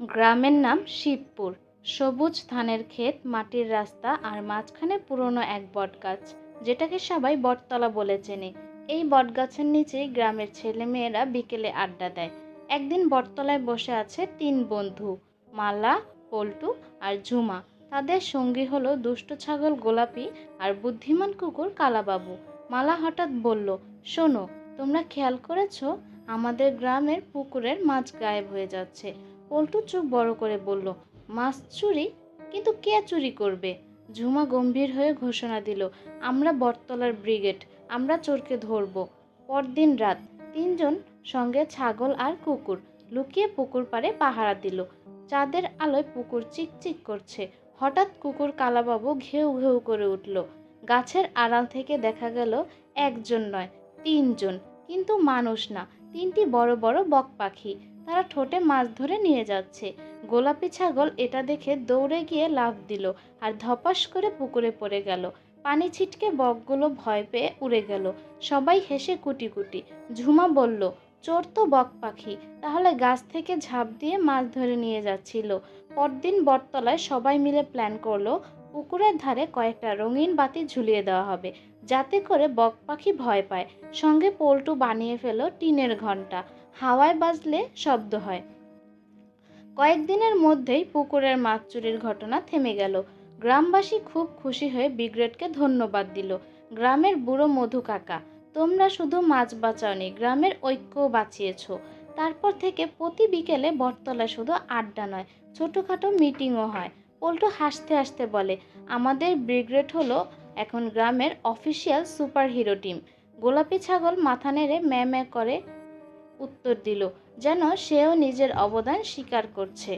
গ্রামের নাম শিবপুর। সবুজ ধানের ক্ষেত, মাটির রাস্তা আর মাঝখানে পুরনো এক বটগাছ, যেটাকে সবাই বটতলা বলে চেনে। এই বটগাছের নিচেই গ্রামের ছেলেমেয়েরা বিকেলে আড্ডা দেয়। একদিন বটতলায় বসে আছে তিন বন্ধু, মালা, পল্টু আর ঝুমা। তাদের সঙ্গী হলো দুষ্ট ছাগল গোলাপি আর বুদ্ধিমান কুকুর কালাবাবু। মালা হঠাৎ বলল, শোনো, তোমরা খেয়াল করেছ? আমাদের গ্রামের পুকুরের মাছ গায়েব হয়ে যাচ্ছে। পল্টু চোখ বড় করে বলল, মাছ চুরি? কিন্তু কে চুরি করবে? ঝুমা গম্ভীর হয়ে ঘোষণা দিল, আমরা বটতলার ব্রিগেড, আমরা চোরকে ধরব। পরদিন রাত, তিনজন সঙ্গে ছাগল আর কুকুর লুকিয়ে পুকুর পাড়ে পাহারা দিল। চাঁদের আলোয় পুকুর চিকচিক করছে। হঠাৎ কুকুর কালাবাবু ঘেউ ঘেউ করে উঠল। গাছের আড়াল থেকে দেখা গেল, একজন নয়, তিনজন। কিন্তু মানুষ না, তিনটি বড় বড় বক পাখি। তারা ঠোঁটে মাছ ধরে নিয়ে যাচ্ছে। গোলাপি ছাগল এটা দেখে দৌড়ে গিয়ে লাফ দিল আর ধপাস করে পুকুরে পড়ে গেল। পানি ছিটকে বকগুলো ভয় পেয়ে উড়ে গেল। সবাই হেসে কুটি কুটি ঝুমা বলল, চোর তো বক পাখি, তাহলে গাছ থেকে ঝাঁপ দিয়ে মাছ ধরে নিয়ে যাচ্ছিল। পরদিন বটতলায় সবাই মিলে প্ল্যান করল পুকুরের ধারে কয়েকটা রঙিন বাতি ঝুলিয়ে দেওয়া হবে, যাতে করে বক পাখি ভয় পায়। সঙ্গে পল্টু বানিয়ে ফেলো টিনের ঘণ্টা। হাওয়ায় বাজলে শব্দ হয়। কয়েকদিনের মধ্যেই পুকুরের মাছ চুরির ঘটনা থেমে গেল। গ্রামবাসী খুব খুশি হয়ে বিগ্রেডকে ধন্যবাদ দিল। গ্রামের বুড়ো মধু কাকা, তোমরা শুধু মাছ বাঁচাওনি, গ্রামের ঐক্য বাঁচিয়েছ। তারপর থেকে প্রতি বিকেলে বটতলায় শুধু আড্ডা নয়, ছোটোখাটো মিটিংও হয়। পল্টু হাসতে হাসতে বলে, আমাদের ব্রিগ্রেড হলো এখন গ্রামের অফিসিয়াল সুপার হিরো টিম। গোলাপি ছাগল মাথা নেড়ে ম্যা ম্যা করে উত্তর দিল, যেন সেও নিজের অবদান স্বীকার করছে।